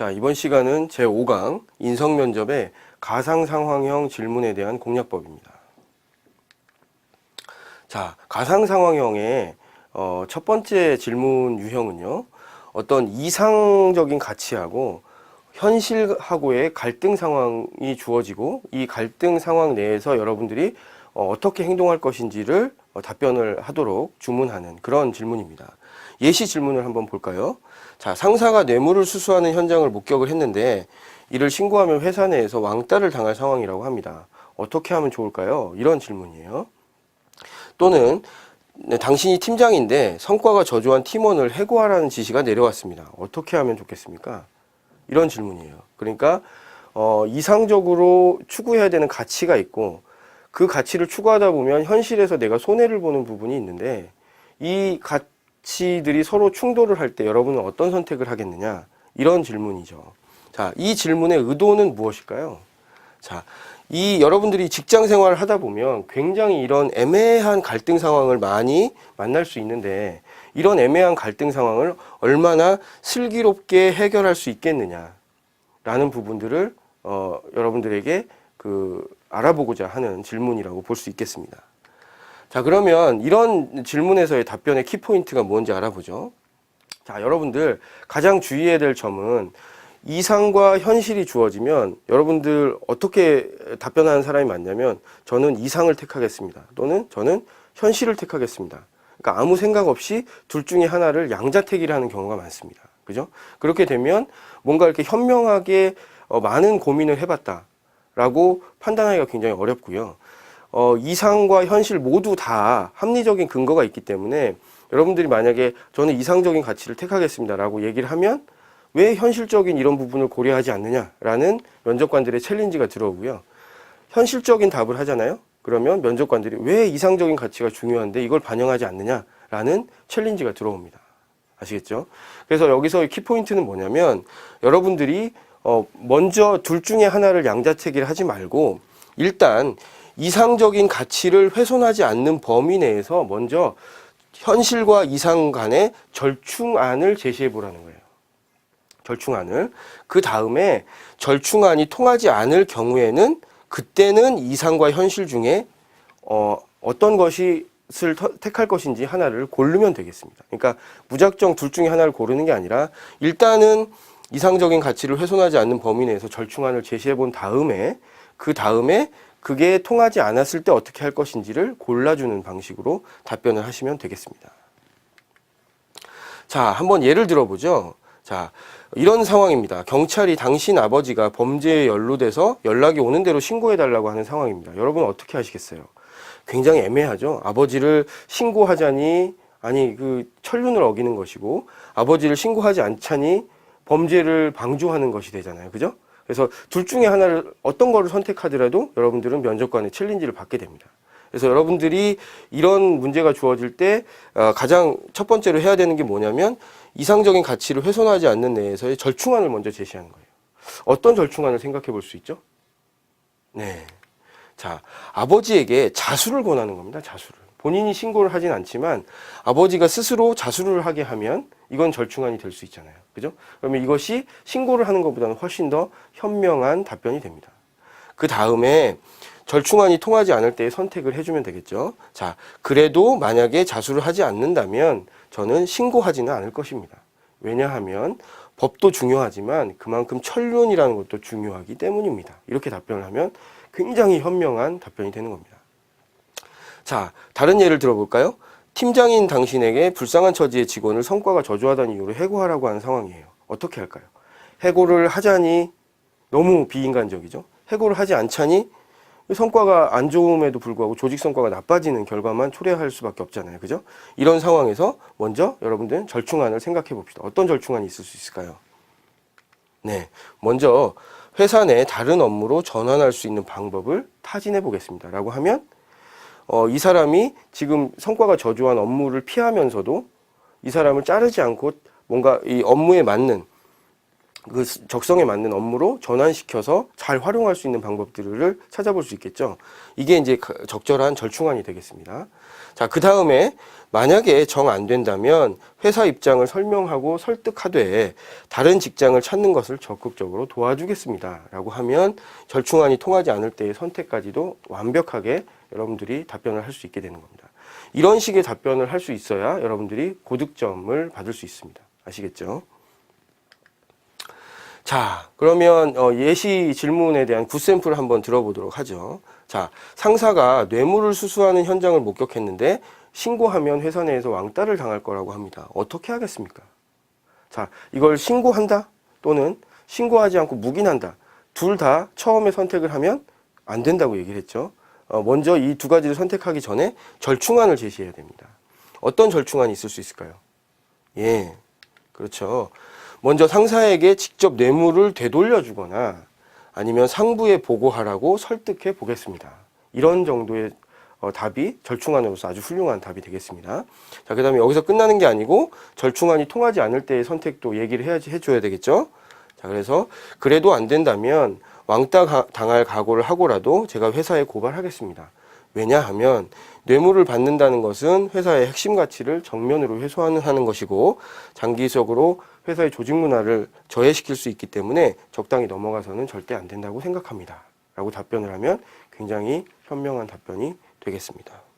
자, 이번 시간은 제5강 인성 면접의 가상 상황형 질문에 대한 공략법입니다. 자, 가상 상황형의 어, 첫 번째 질문 유형은요, 어떤 이상적인 가치하고 현실하고의 갈등 상황이 주어지고 이 갈등 상황 내에서 여러분들이 어, 어떻게 행동할 것인지를 어, 답변을 하도록 주문하는 그런 질문입니다. 예시 질문을 한번 볼까요? 자, 상사가 뇌물을 수수하는 현장을 목격을 했는데 이를 신고하면 회사 내에서 왕따를 당할 상황이라고 합니다. 어떻게 하면 좋을까요? 이런 질문이에요. 또는 네, 당신이 팀장인데 성과가 저조한 팀원을 해고하라는 지시가 내려왔습니다. 어떻게 하면 좋겠습니까? 이런 질문이에요. 그러니까 어, 이상적으로 추구해야 되는 가치가 있고 그 가치를 추구하다 보면 현실에서 내가 손해를 보는 부분이 있는데 이 가치들이 서로 충돌을 할 때 여러분은 어떤 선택을 하겠느냐 이런 질문이죠. 자, 이 질문의 의도는 무엇일까요? 자, 이 여러분들이 직장 생활을 하다 보면 굉장히 이런 애매한 갈등 상황을 많이 만날 수 있는데 이런 애매한 갈등 상황을 얼마나 슬기롭게 해결할 수 있겠느냐라는 부분들을 어, 여러분들에게 그 알아보고자 하는 질문이라고 볼 수 있겠습니다. 자, 그러면 이런 질문에서의 답변의 키포인트가 뭔지 알아보죠. 자, 여러분들 가장 주의해야 될 점은 이상과 현실이 주어지면 여러분들 어떻게 답변하는 사람이 많냐면 저는 이상을 택하겠습니다. 또는 저는 현실을 택하겠습니다. 그러니까 아무 생각 없이 둘 중에 하나를 양자택일을 하는 경우가 많습니다. 그죠? 그렇게 되면 뭔가 이렇게 현명하게 어, 많은 고민을 해봤다 라고 판단하기가 굉장히 어렵고요. 어, 이상과 현실 모두 다 합리적인 근거가 있기 때문에 여러분들이 만약에 저는 이상적인 가치를 택하겠습니다라고 얘기를 하면 왜 현실적인 이런 부분을 고려하지 않느냐라는 면접관들의 챌린지가 들어오고요. 현실적인 답을 하잖아요. 그러면 면접관들이 왜 이상적인 가치가 중요한데 이걸 반영하지 않느냐라는 챌린지가 들어옵니다. 아시겠죠? 그래서 여기서 키포인트는 뭐냐면 여러분들이 어 먼저 둘 중에 하나를 양자택일 하지 말고 일단 이상적인 가치를 훼손하지 않는 범위 내에서 먼저 현실과 이상 간의 절충안을 제시해 보라는 거예요. 절충안을. 그 다음에 절충안이 통하지 않을 경우에는 그때는 이상과 현실 중에 어, 어떤 것이 을 택할 것인지 하나를 고르면 되겠습니다. 그러니까 무작정 둘 중에 하나를 고르는 게 아니라 일단은 이상적인 가치를 훼손하지 않는 범위 내에서 절충안을 제시해 본 다음에 그 다음에 그게 통하지 않았을 때 어떻게 할 것인지를 골라주는 방식으로 답변을 하시면 되겠습니다. 자, 한번 예를 들어보죠. 자, 이런 상황입니다. 경찰이 당신 아버지가 범죄에 연루돼서 연락이 오는 대로 신고해달라고 하는 상황입니다. 여러분 어떻게 하시겠어요? 굉장히 애매하죠. 아버지를 신고하자니 아니 그 천륜을 어기는 것이고 아버지를 신고하지 않자니 범죄를 방조하는 것이 되잖아요. 그죠? 그래서 둘 중에 하나를 어떤 거를 선택하더라도 여러분들은 면접관의 챌린지를 받게 됩니다. 그래서 여러분들이 이런 문제가 주어질 때 어, 가장 첫 번째로 해야 되는 게 뭐냐면 이상적인 가치를 훼손하지 않는 내에서의 절충안을 먼저 제시하는 거예요. 어떤 절충안을 생각해 볼 수 있죠? 네. 자, 아버지에게 자수를 권하는 겁니다. 자수를. 본인이 신고를 하진 않지만 아버지가 스스로 자수를 하게 하면 이건 절충안이 될 수 있잖아요. 그죠? 그러면 이것이 신고를 하는 것보다는 훨씬 더 현명한 답변이 됩니다. 그 다음에 절충안이 통하지 않을 때 선택을 해주면 되겠죠. 자, 그래도 만약에 자수를 하지 않는다면 저는 신고하지는 않을 것입니다. 왜냐하면 법도 중요하지만 그만큼 천륜이라는 것도 중요하기 때문입니다. 이렇게 답변을 하면 굉장히 현명한 답변이 되는 겁니다. 자, 다른 예를 들어볼까요? 팀장인 당신에게 불쌍한 처지의 직원을 성과가 저조하다는 이유로 해고하라고 하는 상황이에요. 어떻게 할까요? 해고를 하자니 너무 비인간적이죠. 해고를 하지 않자니 성과가 안 좋음에도 불구하고 조직 성과가 나빠지는 결과만 초래할 수밖에 없잖아요. 그죠? 이런 상황에서 먼저 여러분들은 절충안을 생각해 봅시다. 어떤 절충안이 있을 수 있을까요? 네. 먼저 회사 내 다른 업무로 전환할 수 있는 방법을 타진해 보겠습니다. 라고 하면 어, 이 사람이 지금 성과가 저조한 업무를 피하면서도 이 사람을 자르지 않고 뭔가 이 업무에 맞는 그 스- 적성에 맞는 업무로 전환시켜서 잘 활용할 수 있는 방법들을 찾아볼 수 있겠죠. 이게 이제 가- 적절한 절충안이 되겠습니다. 자, 그 다음에 만약에 정 안 된다면 회사 입장을 설명하고 설득하되 다른 직장을 찾는 것을 적극적으로 도와주겠습니다. 라고 하면 절충안이 통하지 않을 때의 선택까지도 완벽하게 여러분들이 답변을 할 수 있게 되는 겁니다. 이런 식의 답변을 할 수 있어야 여러분들이 고득점을 받을 수 있습니다. 아시겠죠? 자, 그러면 어, 예시 질문에 대한 굿샘플을 한번 들어보도록 하죠. 자, 상사가 뇌물을 수수하는 현장을 목격했는데 신고하면 회사 내에서 왕따를 당할 거라고 합니다. 어떻게 하겠습니까? 자, 이걸 신고한다 또는 신고하지 않고 묵인한다. 둘 다 처음에 선택을 하면 안 된다고 얘기를 했죠. 어, 먼저 이 두 가지를 선택하기 전에 절충안을 제시해야 됩니다. 어떤 절충안이 있을 수 있을까요? 예, 그렇죠. 먼저 상사에게 직접 뇌물을 되돌려 주거나 아니면 상부에 보고하라고 설득해 보겠습니다. 이런 정도의 어, 답이 절충안으로서 아주 훌륭한 답이 되겠습니다. 자, 그 다음에 여기서 끝나는 게 아니고 절충안이 통하지 않을 때의 선택도 얘기를 해야지 해줘야 되겠죠. 자, 그래서 그래도 안 된다면 왕따 가- 당할 각오를 하고라도 제가 회사에 고발하겠습니다. 왜냐하면 뇌물을 받는다는 것은 회사의 핵심 가치를 정면으로 훼손하는 하는 것이고 장기적으로 회사의 조직 문화를 저해시킬 수 있기 때문에 적당히 넘어가서는 절대 안 된다고 생각합니다. 라고 답변을 하면 굉장히 현명한 답변이 되겠습니다.